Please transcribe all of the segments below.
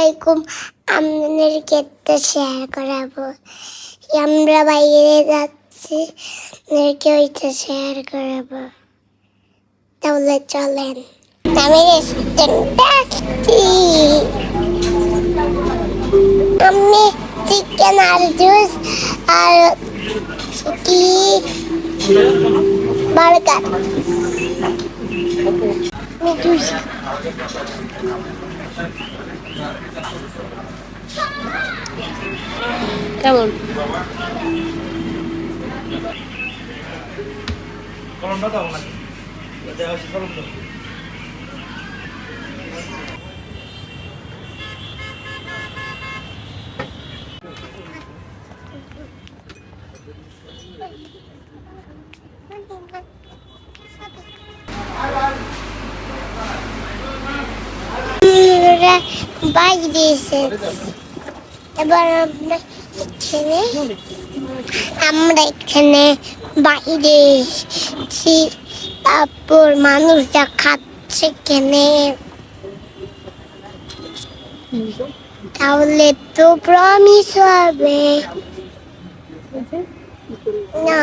আলাইকুম আপনাদেরকে একটা শেয়ার করাবো। আমরা বাইরে যাচ্ছি, আপনাদেরকে ওইটা শেয়ার করাবো। তাহলে চলেন। আমি রেস্টুরেন্টে আসছি। আমি চিকেন আর জুস আর কি বার্গার আমি জুস কেমন কলমটা দাও নাকি দেওয়া হচ্ছে কলম দাও আমরা বাইরে এসেছি এবার আমরা এখানে আমরা এখানে বাইরে এসেছি তারপর মানুষরা খাচ্ছে এখানে তাহলে তো প্রমিস হবে না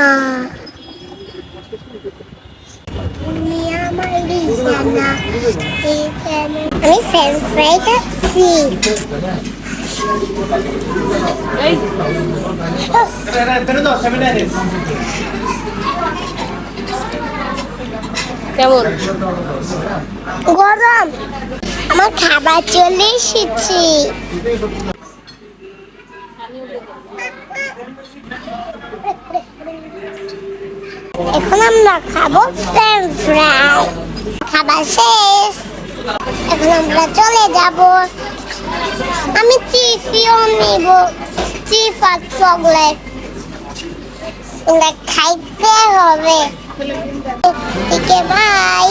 তুমি আমার আমি ফ্রেঞ্চ ফ্রাই কেমন গরম। আমার খাবার চলে এসেছে। এখন আমরা খাব ফ্রেঞ্চ খাবার শেষ। আমরা চলে যাব। আমি চিপসিও নিব। চিফ আর চকলেট খাইতে হবে। ঠিক বাই